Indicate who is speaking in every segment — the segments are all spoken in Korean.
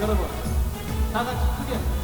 Speaker 1: 여러분 다 같이 크게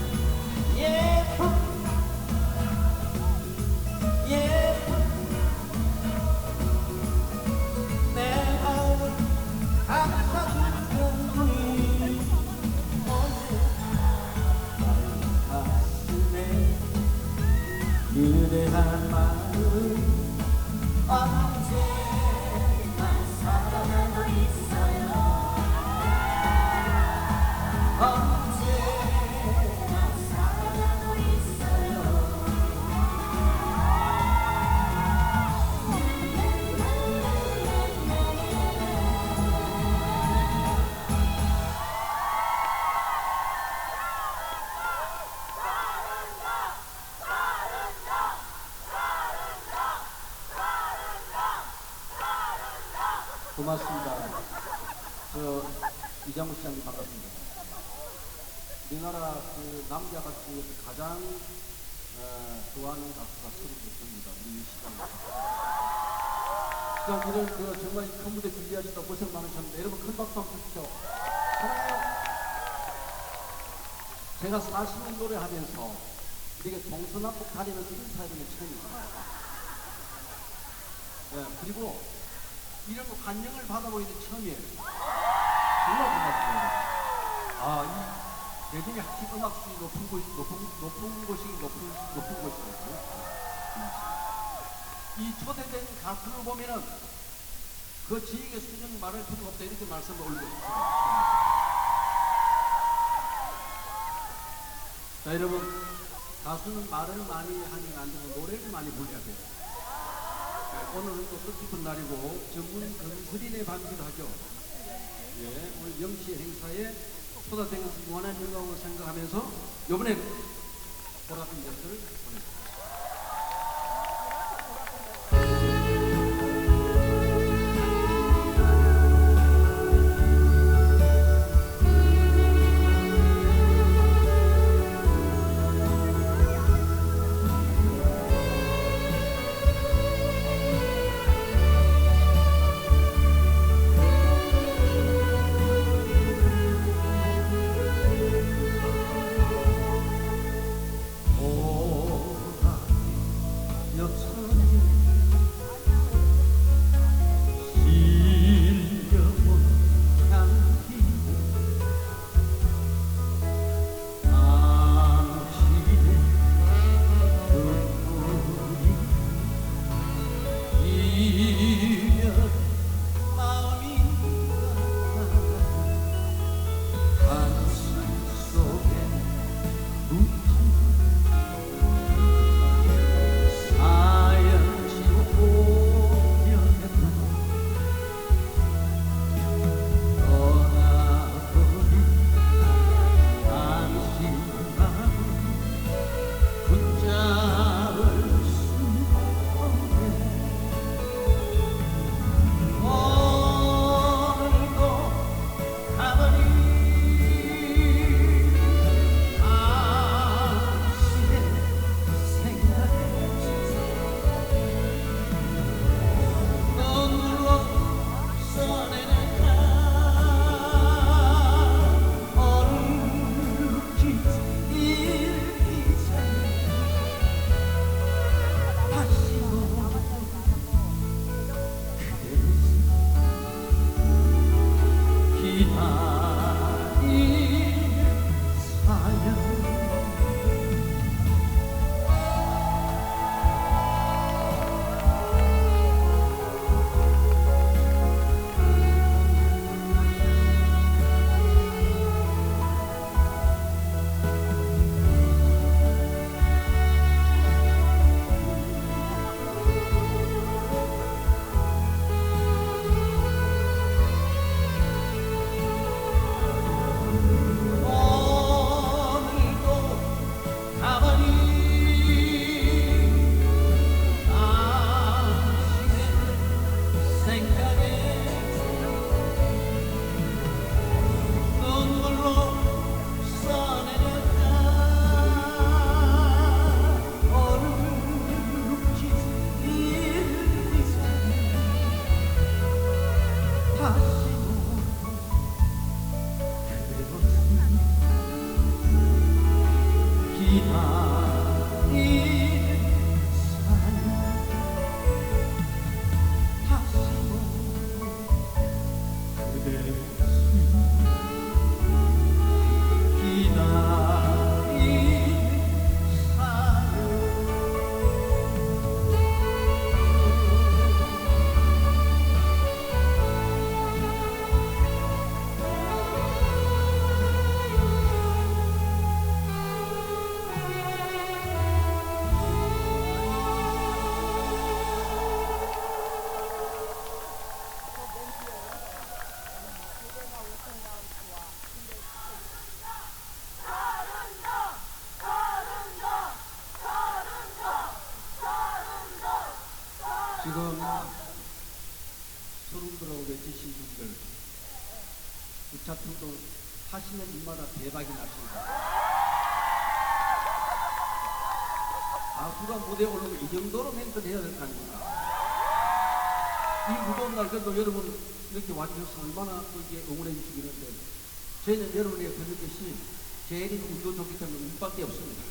Speaker 1: 고맙습니다. 저 이장우 시장님 반갑습니다. 우리나라 그 남자 가수 가장 어, 좋아하는 가수가 서른입니다. 우리 이 시장님. 자, 오늘 그 정말 큰 무대 준비하셨다 고생 많으셨는데 여러분 큰 박수 한번 주십시오. 제가 40년 노래하면서 이게 동서남북 다니면서 인사해보는 처음이에요. 네, 그리고 이런 거 관영을 받아보이는 처음이에요. 정말 고맙습니다. 아, 이 대중의 학식 음악 수준이 높은 곳이, 높은, 높은 곳이, 높은, 높은 곳이거든요. 이 초대된 가수를 보면은 그 지역의 수준 말할 필요가 없다 이렇게 말씀을 올려주십니다. 자, 여러분, 가수는 말을 많이 하는 안 되고 노래를 많이 불러야 돼요. 네, 오늘은 또 뜻깊은 날이고 전문 건설인의 밤이기도 하죠. 예, 오늘 영시 행사에 것을 무한한 영광으로 생각하면서 이번에 보라ትን 것을 보냈습니다. behind. 우차통도 하시는 일마다 대박이 났습니다. 가수가 무대에 올라오면 이 정도로 멘트를 해야 될 거 아닙니까? 이 무거운 날 그래도 여러분 이렇게 와주셔서 얼마나 또 이게 응원해 주시기는데 저희는 여러분의 그릇듯이 제일 운도 좋기 때문에 운밖에 없습니다.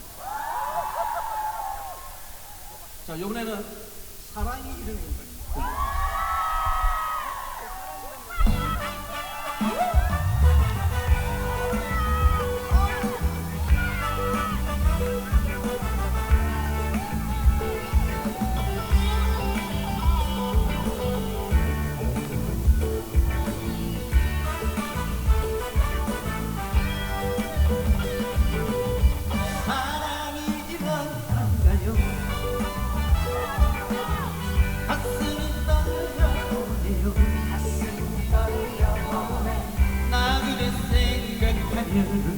Speaker 1: 자, 이번에는 사랑이 이르는 거예요.
Speaker 2: 생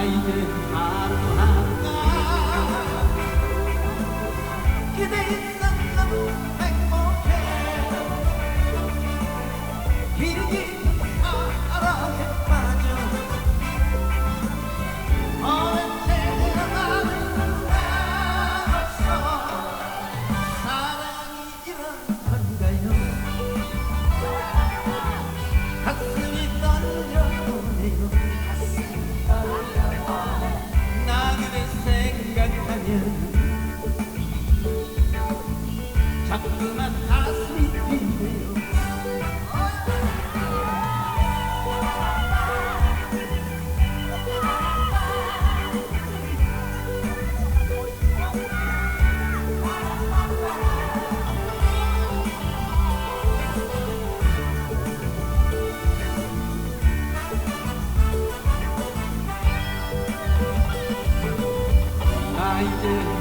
Speaker 2: 아 이제 하루하루 나이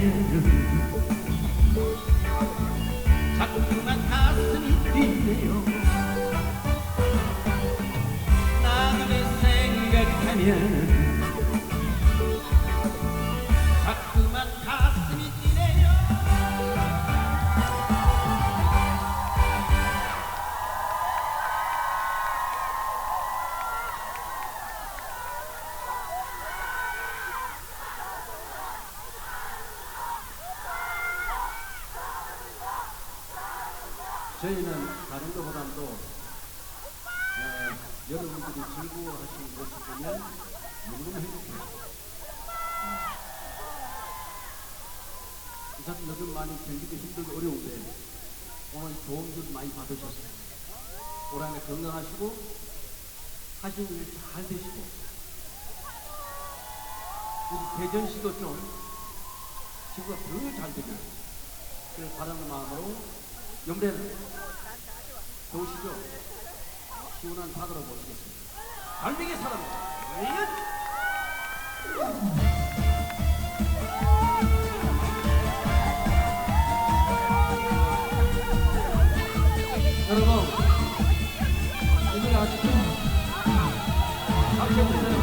Speaker 2: 생
Speaker 1: 저희는 다른 것보다도 어, 여러분들이 즐거워하시는 것을 보면 너무너무 행복해요. 어. 우선 요즘 많이 견디기 힘들고 어려운데 오늘 좋은 줄 많이 받으셨어요. 올 한해 건강하시고 하시는 일 잘 되시고 우리 대전 씨도 좀 친구가 더 잘 되길 그걸 바라는 마음으로 염래는 좋으시죠? 시원한 파도로 모시겠습니다. 갈매기 사람, 예! 여러분, 아시죠? 같이 해보세